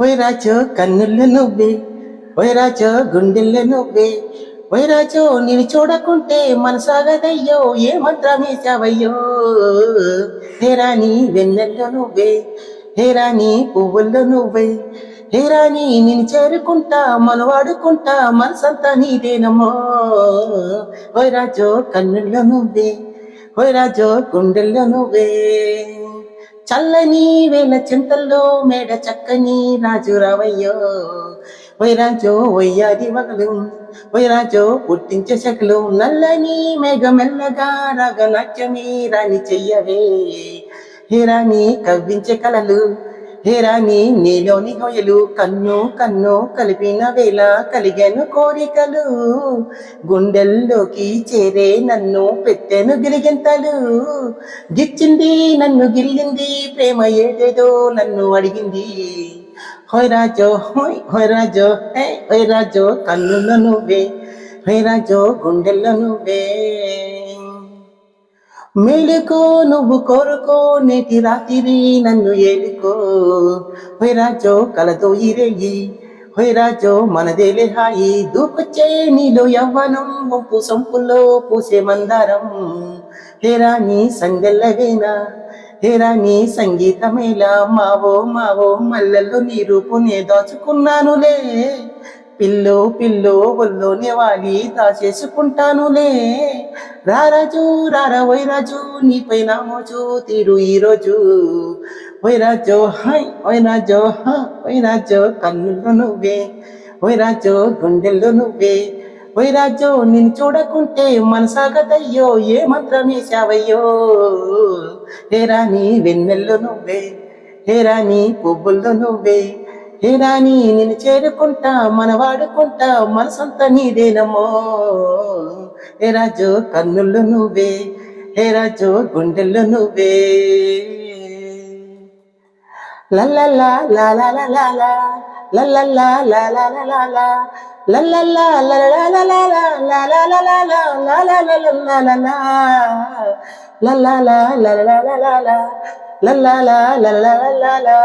వైరాజో కన్నుల్లో నువ్వే వైరాజో గుండెల్లో నువ్వే. వైరాజో నిన్ను చూడకుంటే మనసాగదయ్యో ఏ మంత్రమేశావయ్యో హేరాని వెన్నెల్లో నువ్వే హేరాని పువ్వుల్లో నువ్వే. హేరాని నేను చేరుకుంటా మనవాడుకుంటా మనసంతా నీదేనమ్మో. వైరాజో కన్నుల్లో నువ్వే వైరాజో గుండెల్లో నువ్వే. చల్లని వేల చింతల్లో మేడ చక్కని రాజు రావయ్యో వైరాజో వయ్యాది వగలు వైరాజో పుట్టించే శకలు నల్లని మేఘ మెల్లగా రాగ రాగనాట్యమి రాణి చెయ్యవే. హేరాని కవ్వించే కలలు. హేరాని నీలోని గొయ్యలు కన్ను కన్ను కలిపిన వేళ కలిగాను కోరికలు. గుండెల్లోకి చేరే నన్ను పెట్టెను గిలిగింతలు గిచ్చింది నన్ను గిల్లింది ప్రేమ ఏదేదో నన్ను అడిగింది. హోయ్ రాజో హోయ్ హోయ్ రాజో హే హోయ్ రాజో కన్నుల నువ్వే. హోయ్ రాజో గుండెల్లో నువ్వే. మేలుకో నువ్వు కోరుకో నేటి రాత్రి నన్ను ఏలుకో. హొయరాజో కలతో ఇరేయి. హొయరాజో మనదేలే హాయి దూకొచ్చే నీలో యవ్వనం ఒంపు సంపుల్లో పూసే మందారం. హేరాని సంగల్లవేనా హేరాని సంగీతమేలా మావో మావో మల్లెల్లో నీ రూపునే దాచుకున్నానులే. పిల్లో పిల్లో ఒళ్ళోనే వాలి దాచేసుకుంటానులే. రారాజు రారా వైరాజు నీపైన మోజు తీరు ఈరోజు వైరాజో హై వైరాజో హ వైరాజో కన్నుల్లో నువ్వే. వైరాజో గుండెల్లో నువ్వే. వైరాజో నిన్ను చూడకుంటే మనసాగదయ్యో ఏ మంత్రమేశావయ్యో హేరాని వెన్నెల్లో నువ్వే హేరాని పువ్వుల్లో నువ్వే. ఏ రాణి నేను చేరుకుంటా మన వాడుకుంటా మనసంతా నీదేనమ్మో ఏ రాజు కన్నుళ్ళు నువ్వే ఏ రాజు గుండెళ్ళు నువ్వే లల్లల్లా లాలాలా లల్లల్లా లాలాలా లల్లల్లా లలాలాలా లాలాలాలా లాలాలాలా లల్లాలా లలాలాలా లల్లాలా లలాలాలా